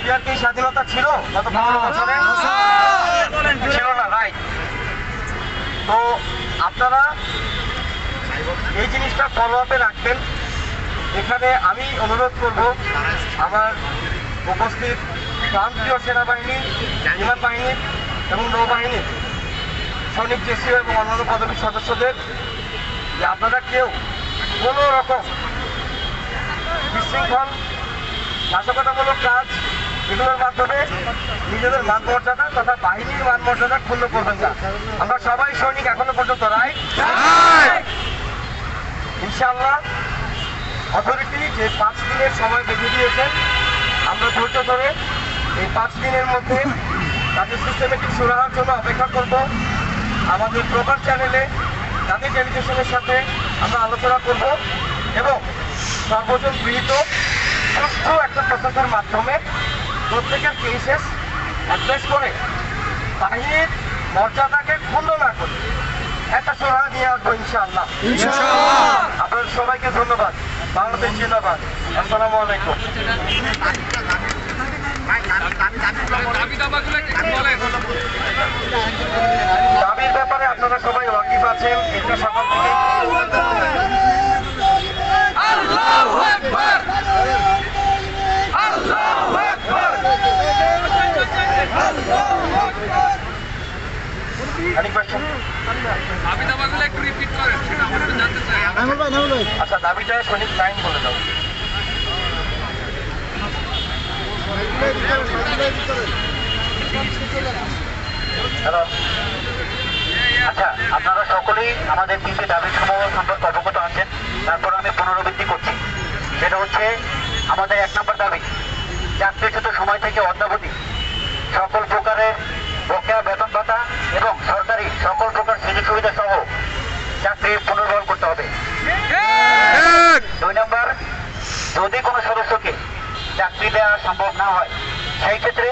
মিডিয়ার কি স্বাধীনতা ছিল? গত বছরে ছিল না রাইট তো আপনারা এই জিনিসটা ফলো আপে রাখবেন। এখানে আমি অনুরোধ করব আমার উপস্থিত প্রান্তীয় সেনাবাহিনী বিমান বাহিনী এবং নৌবাহিনী সৈনিক জেসিও এবং অন্যান্য পদবীর সদস্যদের যে আপনারা কেউ কোনো রকম বিশৃঙ্খল নাশকতামূলক কাজ এগুলোর মাধ্যমে নিজেদের মান মর্যাদা তথা বাহিনীর মান মর্যাদা ক্ষুণ্ণ করবেন না। আমরা সবাই সৈনিক এখনও পর্যন্ত রাইট? ইনশাল্লাহ অথরিটি যে পাঁচ দিনের সময় বেঁধে দিয়েছেন আমরা ধৈর্য ধরে এই পাঁচ দিনের মধ্যে তাদের সিস্টেমেটিক সুরাহার জন্য অপেক্ষা করব। আমাদের প্রকার চ্যানেলে তাদের ডেলিগেশনের সাথে আমরা আলোচনা করব এবং সর্বজন গৃহীত সুস্থ একটা প্রসেসের মাধ্যমে প্রত্যেকের কেসেস অ্যাড্রেস করে বাহিনীর মর্যাদাকে ক্ষুণ্ণ না করে একটা সুরাহা নিয়ে আসব ইনশাআল্লাহ। আপনাদের সবাইকে ধন্যবাদ। বাংলাদেশ জিন্দাবাদ। আসসালামু আলাইকুম। দাবির ব্যাপারে আপনারা সবাই ওয়াকিফ আছেন। এটা সকাল দাবি দাবাগুলো একটু রিপিট করেন সেটা আমরা জানতে চাই। আচ্ছা দাবিটা সৈনিক লাইন বলে দাও। হ্যালো আচ্ছা আপনারা সকলেই আমাদের তিনটে দাবি সমূহ সম্পর্কে অবগত আছেন তারপর আমি পুনরাবৃত্তি করছি। সেটা হচ্ছে আমাদের এক নম্বর দাবি চাকরিচ্যুত সময় থেকে অদ্যাবধি সকল প্রকারের বকেয়া বেতন ভাতা এবং সরকারি সকল প্রকার সুযোগ সুবিধা সহ চাকরি পুনর্বহাল করতে হবে। দুই নম্বর যদি কোনো সদস্যকে চাকরি দেওয়া সম্ভব না হয় সেই ক্ষেত্রে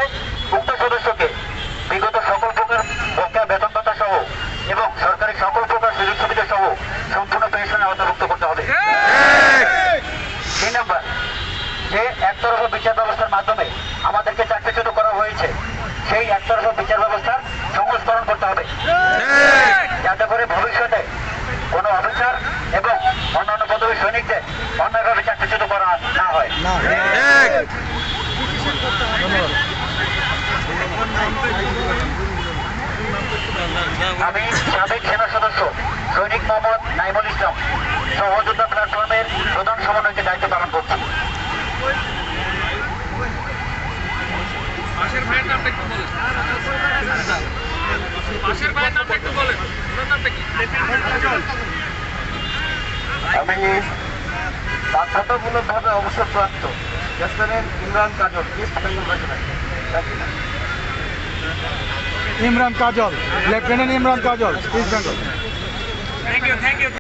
উক্ত সদস্যকে বিগত সকল প্রকার বকেয়া বেতন ভাতা সহ এবং সরকারি সকল প্রকার সুযোগ সুবিধা সহ সম্পূর্ণ পেনশনে আওতাভুক্ত করতে হবে। তিন নম্বর যে একতরফা বিচার ব্যবস্থার মাধ্যমে আমাদেরকে চাকরিচ্যুত করা হয়েছে সেই একতরফা বিচার ব্যবস্থার করতে হবে। যাতে করে ভবিষ্যতে কোনো অফিসার এবং অন্যান্য পদবী সৈনিকদের অন্যায়ভাবে চাকরিচ্যুত করা না হয়। আমি সাবেক সেনা সদস্য সৈনিক মোহাম্মদ নাইমুল ইসলাম সহযোদ্ধা প্ল্যাটফর্মের প্রধান সমন্বয়কে দায়িত্ব পালন করছি। ভাইয়ের নামটা একটু বলেন। আমি বাধ্যতামূলকভাবে অবসরপ্রাপ্ত Imran Kajal East Bengal Regiment Imran Kajal lieutenant Imran Kajal East Bengal thank you thank you